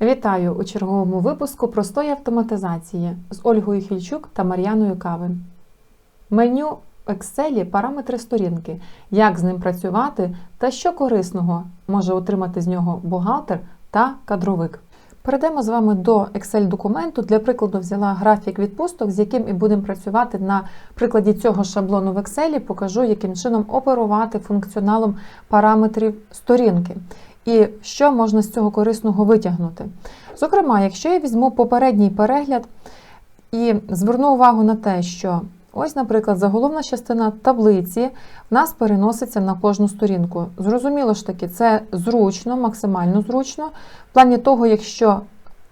Вітаю у черговому випуску простої автоматизації з Ольгою Хільчук та Мар'яною Кавин. Меню в Excel параметри сторінки, як з ним працювати та що корисного може отримати з нього бухгалтер та кадровик. Перейдемо з вами до Excel документу. Для прикладу взяла графік відпусток, з яким і будемо працювати на прикладі цього шаблону в Excel. Покажу, яким чином оперувати функціоналом параметрів сторінки і що можна з цього корисного витягнути. Зокрема, якщо я візьму попередній перегляд і зверну увагу на те, що ось, наприклад, заголовна частина таблиці в нас переноситься на кожну сторінку. Зрозуміло ж таки, це зручно, максимально зручно, в плані того, якщо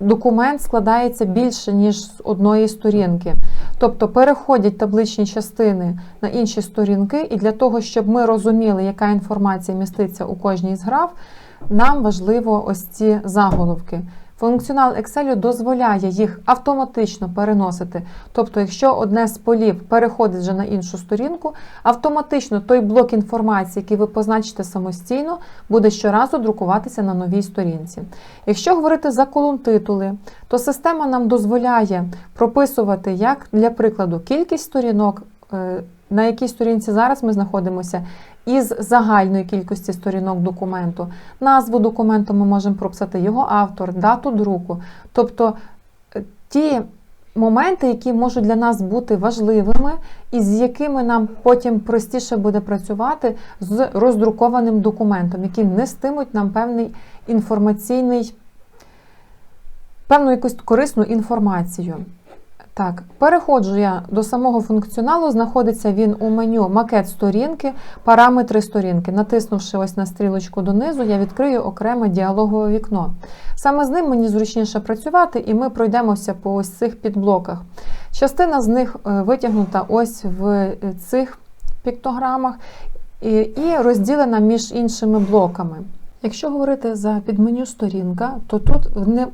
документ складається більше, ніж з одної сторінки. Тобто переходять табличні частини на інші сторінки, і для того, щоб ми розуміли, яка інформація міститься у кожній з граф, нам важливо ось ці заголовки. Функціонал Excel дозволяє їх автоматично переносити. Тобто, якщо одне з полів переходить вже на іншу сторінку, автоматично той блок інформації, який ви позначите самостійно, буде щоразу друкуватися на новій сторінці. Якщо говорити за колон-титули, то система нам дозволяє прописувати, як для прикладу, кількість сторінок, е, на якій сторінці зараз ми знаходимося, із загальної кількості сторінок документу. Назву документу ми можемо прописати його автор, дату друку. Тобто е, ті моменти, які можуть для нас бути важливими, і з якими нам потім простіше буде працювати з роздрукованим документом, які нестимуть нам певний інформаційний, певну якусь корисну інформацію. Так, переходжу я до самого функціоналу, знаходиться він у меню макет сторінки, параметри сторінки. Натиснувши ось на стрілочку донизу, я відкрию окреме діалогове вікно. Саме з ним мені зручніше працювати, і ми пройдемося по ось цих підблоках. Частина з них е, витягнута ось в цих піктограмах і розділена між іншими блоками. Якщо говорити за підменю сторінка, то тут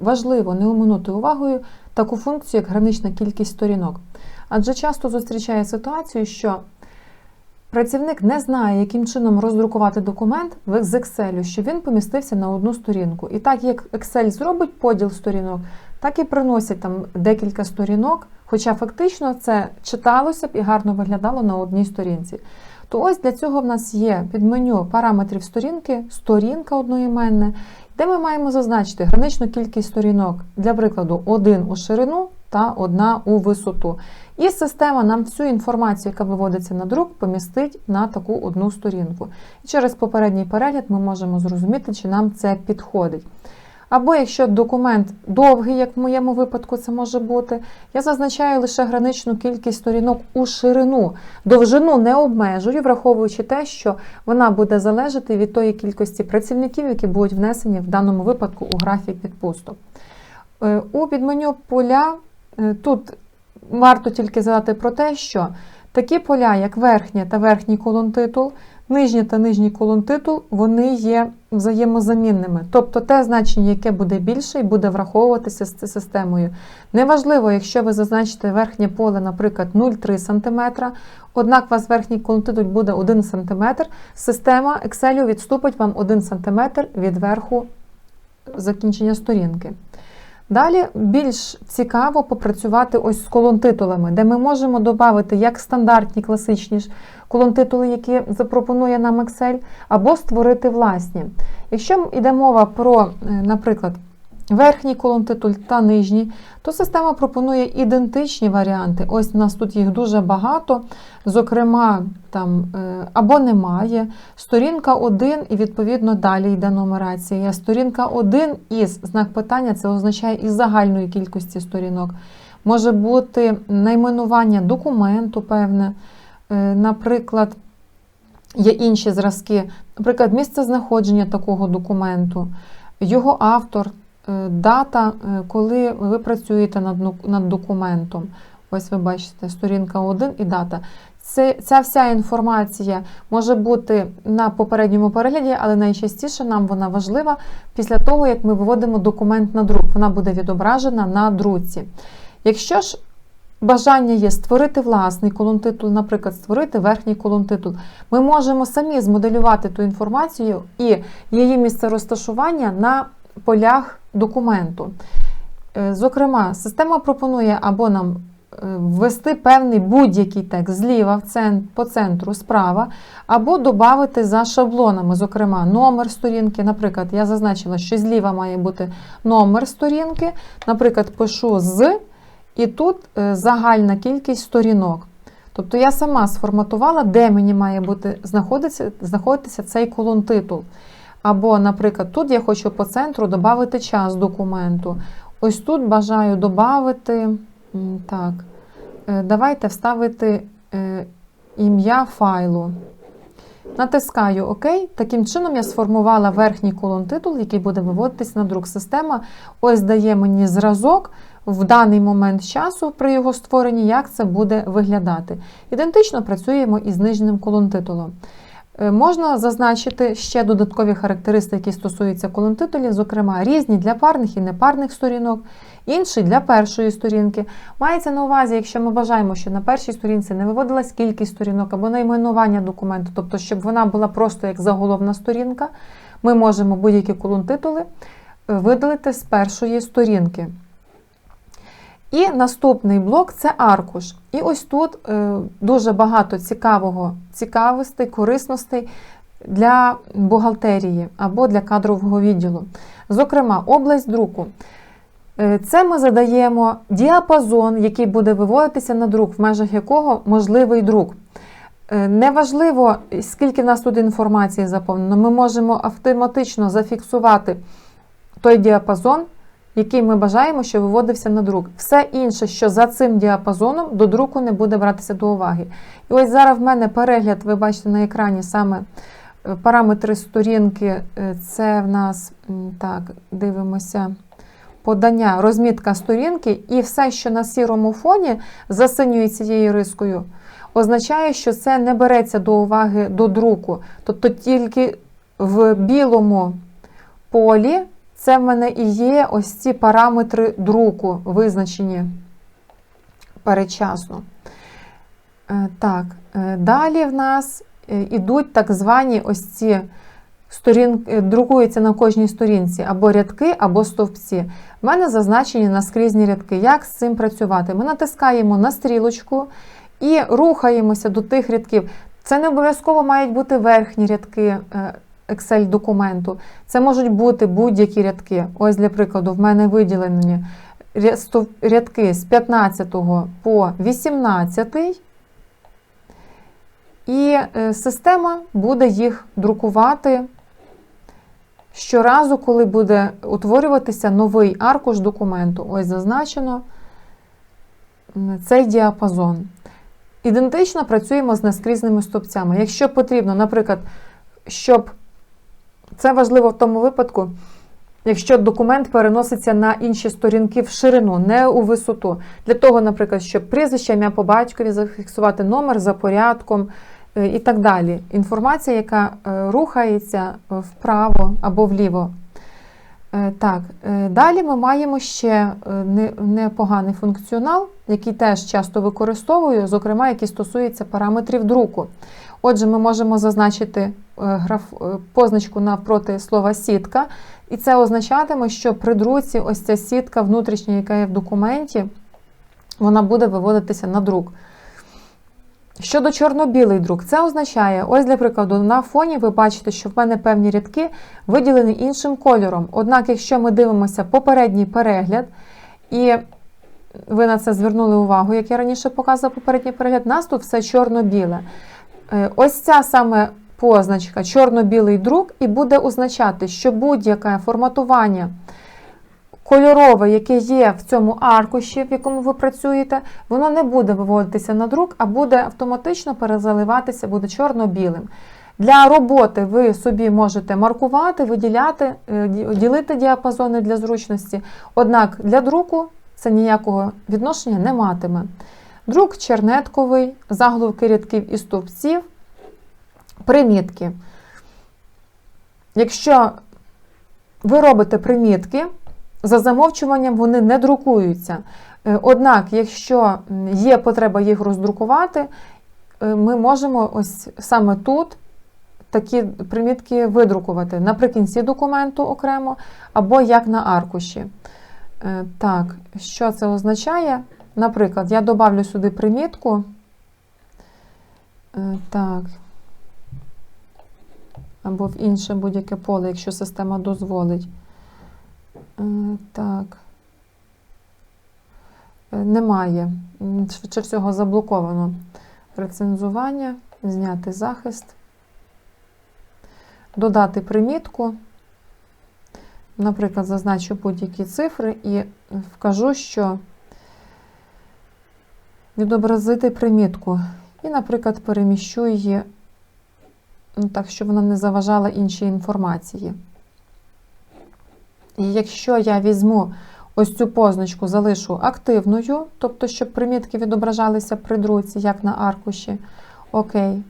важливо не оминути увагою таку функцію, як гранична кількість сторінок. Адже часто зустрічає ситуацію, що працівник не знає, яким чином роздрукувати документ з Excel, щоб він помістився на одну сторінку. І так як Excel зробить поділ сторінок, так і приносять там декілька сторінок, хоча фактично це читалося б і гарно виглядало на одній сторінці. То ось для цього в нас є під меню параметрів сторінки, сторінка одноіменна, де ми маємо зазначити граничну кількість сторінок, для прикладу, один у ширину та одна у висоту. І система нам всю інформацію, яка виводиться на друк, помістить на таку одну сторінку. І через попередній перегляд ми можемо зрозуміти, чи нам це підходить. Або якщо документ довгий, як в моєму випадку це може бути, я зазначаю лише граничну кількість сторінок у ширину. Довжину не обмежую, враховуючи те, що вона буде залежати від тої кількості працівників, які будуть внесені в даному випадку у графік відпусток. Е, у підменю поля е, тут варто тільки згадати про те, що такі поля, як верхнє та верхній колон титул, Нижній та нижній колон титул вони є взаємозамінними. Тобто те значення, яке буде більше, і буде враховуватися з системою. Неважливо, якщо ви зазначите верхнє поле, наприклад, 0,3 см, однак у вас верхній колон буде 1 см, система Excel відступить вам 1 см від верху закінчення сторінки. Далі більш цікаво попрацювати ось з колонтитулами, де ми можемо додати як стандартні класичні колонтитули, які запропонує нам Excel, або створити власні. Якщо йде мова про, е, наприклад, верхній колонтитуль та нижній, то система пропонує ідентичні варіанти. Ось у нас тут їх дуже багато, зокрема, там е, або немає. Сторінка 1, і відповідно далі йде нумерація. Сторінка 1 із знак питання це означає із загальної кількості сторінок. Може бути найменування документу, певне. Е, наприклад, є інші зразки, наприклад, місце знаходження такого документу, його автор е, дата, е, коли ви працюєте над, документом. Ось ви бачите, сторінка 1 і дата. Це, ця вся інформація може бути на попередньому перегляді, але найчастіше нам вона важлива після того, як ми виводимо документ на друк. Вона буде відображена на друці. Якщо ж бажання є створити власний колонтитул, наприклад, створити верхній колонтитул, ми можемо самі змоделювати ту інформацію і її місце розташування на полях документу. Е, Зокрема, система пропонує або нам е, ввести певний будь-який текст зліва в цен- по центру справа, або додати за шаблонами, зокрема, номер сторінки. Наприклад, я зазначила, що зліва має бути номер сторінки. Наприклад, пишу з, і тут е, загальна кількість сторінок. Тобто я сама сформатувала, де мені має бути знаходитися, знаходитися цей колон-титул. Або, наприклад, тут я хочу по центру додати час документу. Ось тут бажаю додати, так, е, давайте вставити е, ім'я файлу. Натискаю ОК. Таким чином я сформувала верхній колон титул, який буде виводитись на друк. Система ось дає мені зразок в даний момент часу при його створенні, як це буде виглядати. Ідентично працюємо із нижнім колон титулом. Е, Можна зазначити ще додаткові характеристики, які стосуються колонтитулів, зокрема різні для парних і непарних сторінок, інші для першої сторінки. Мається на увазі, якщо ми бажаємо, що на першій сторінці не виводилась кількість сторінок або найменування документу, тобто, щоб вона була просто як заголовна сторінка, ми можемо будь-які колонтитули е, видалити з першої сторінки. І наступний блок це аркуш. І ось тут е, дуже багато цікавого, цікавостей, корисностей для бухгалтерії або для кадрового відділу. Зокрема, область друку. Е, Це ми задаємо діапазон, який буде виводитися на друк, в межах якого можливий друк. Е, Неважливо, скільки в нас тут інформації заповнено, ми можемо автоматично зафіксувати той діапазон, який ми бажаємо, що виводився на друк. Все інше, що за цим діапазоном, до друку не буде братися до уваги. І ось зараз в мене перегляд, ви бачите на екрані саме е, параметри сторінки. е, Це в нас так, дивимося. Подання, розмітка сторінки, і все, що на сірому фоні за синьою цією рискою, означає, що це не береться до уваги до друку. Тобто тільки в білому полі це в мене і є ось ці параметри друку, визначені передчасно. Е, Так, е, далі в нас е, ідуть так звані ось ці сторін, е, друкуються на кожній сторінці або рядки, або стовпці. В мене зазначені наскрізні рядки. Як з цим працювати? Ми натискаємо на стрілочку і рухаємося до тих рядків. Це не обов'язково мають бути верхні рядки е, Excel документу. Це можуть бути будь-які рядки. Ось, для прикладу, в мене виділені рядки з 15 по 18. І е, система буде їх друкувати щоразу, коли буде утворюватися новий аркуш документу. Ось зазначено цей діапазон. Ідентично працюємо з наскрізними стовпцями. Якщо потрібно, наприклад, щоб це важливо в тому випадку, якщо документ переноситься на інші сторінки в ширину, не у висоту. Для того, наприклад, щоб прізвище, ім'я по батькові зафіксувати номер за порядком е, і так далі. Інформація, яка е, рухається вправо або вліво. Е, Так, е, далі ми маємо ще е, непоганий функціонал, який теж часто використовую, зокрема, який стосується параметрів друку. Отже, ми можемо зазначити позначку навпроти слова сітка, і це означатиме, що при друці ось ця сітка внутрішня, яка є в документі, вона буде виводитися на друк. Щодо чорно-білий друк, це означає, ось для прикладу, на фоні ви бачите, що в мене певні рядки виділені іншим кольором. Однак, якщо ми дивимося попередній перегляд, і ви на це звернули увагу, як я раніше показувала попередній перегляд, нас тут все чорно-біле. Е, Ось ця саме позначка чорно-білий друк і буде означати, що будь-яке форматування кольорове, яке є в цьому аркуші, в якому ви працюєте, воно не буде виводитися на друк, а буде автоматично перезаливатися, буде чорно-білим. Для роботи ви собі можете маркувати, виділяти, е, ділити діапазони для зручності. Однак для друку це ніякого відношення не матиме. Друк чернетковий, заголовки рядків і стовпців, примітки. Якщо ви робите примітки, за замовчуванням вони не друкуються. Е, Однак, якщо є потреба їх роздрукувати, е, ми можемо ось саме тут такі примітки видрукувати наприкінці документу окремо або як на аркуші. Е, Так, що це означає? Наприклад, я добавлю сюди примітку. Так. Або в інше будь-яке поле, якщо система дозволить. Е, Так. Е, Немає. Швидше всього заблоковано. Рецензування, зняти захист, додати примітку. Наприклад, зазначу будь-які цифри і вкажу, що відобразити примітку. І, наприклад, переміщу її ну, так, щоб вона не заважала іншій інформації. І якщо я візьму ось цю позначку, залишу активною, тобто, щоб примітки відображалися при друці, як на аркуші. Окей.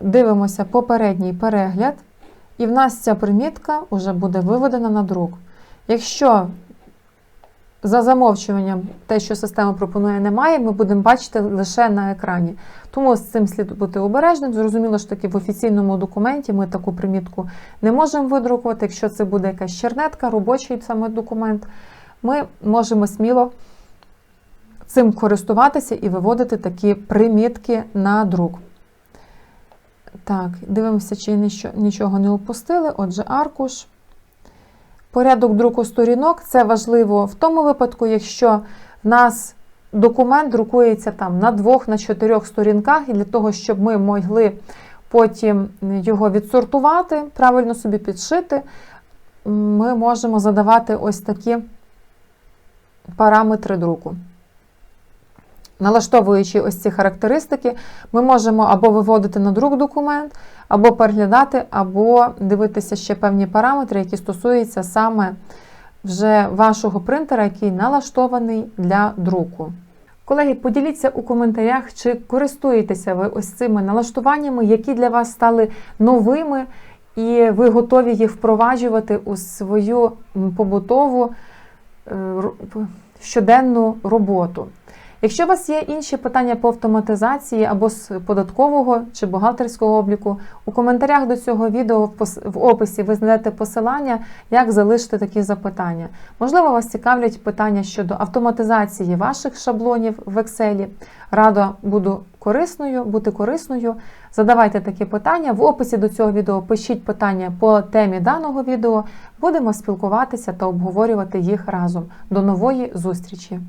Дивимося попередній перегляд, і в нас ця примітка вже буде виведена на друк. Якщо за замовчуванням те, що система пропонує, немає, ми будемо бачити лише на екрані. Тому з цим слід бути обережним. Зрозуміло ж таки, в офіційному документі ми таку примітку не можемо видрукувати. Якщо це буде якась чернетка, робочий саме документ, ми можемо сміло цим користуватися і виводити такі примітки на друк. Так, дивимося, чи нічого не упустили. Отже, аркуш. Порядок друку сторінок це важливо в тому випадку, якщо в нас документ друкується там на двох, на чотирьох сторінках, і для того, щоб ми могли потім його відсортувати, правильно собі підшити, ми можемо задавати ось такі параметри друку. Налаштовуючи ось ці характеристики, ми можемо або виводити на друк документ, або переглядати, або дивитися ще певні параметри, які стосуються саме вже вашого принтера, який налаштований для друку. Колеги, поділіться у коментарях, чи користуєтеся ви ось цими налаштуваннями, які для вас стали новими, і ви готові їх впроваджувати у свою побутову е, щоденну роботу. Якщо у вас є інші питання по автоматизації або з податкового чи бухгалтерського обліку, у коментарях до цього відео в описі ви знайдете посилання, як залишити такі запитання. Можливо, вас цікавлять питання щодо автоматизації ваших шаблонів в Excel. Рада буду корисною, бути корисною. Задавайте такі питання. В описі до цього відео пишіть питання по темі даного відео. Будемо спілкуватися та обговорювати їх разом. До нової зустрічі!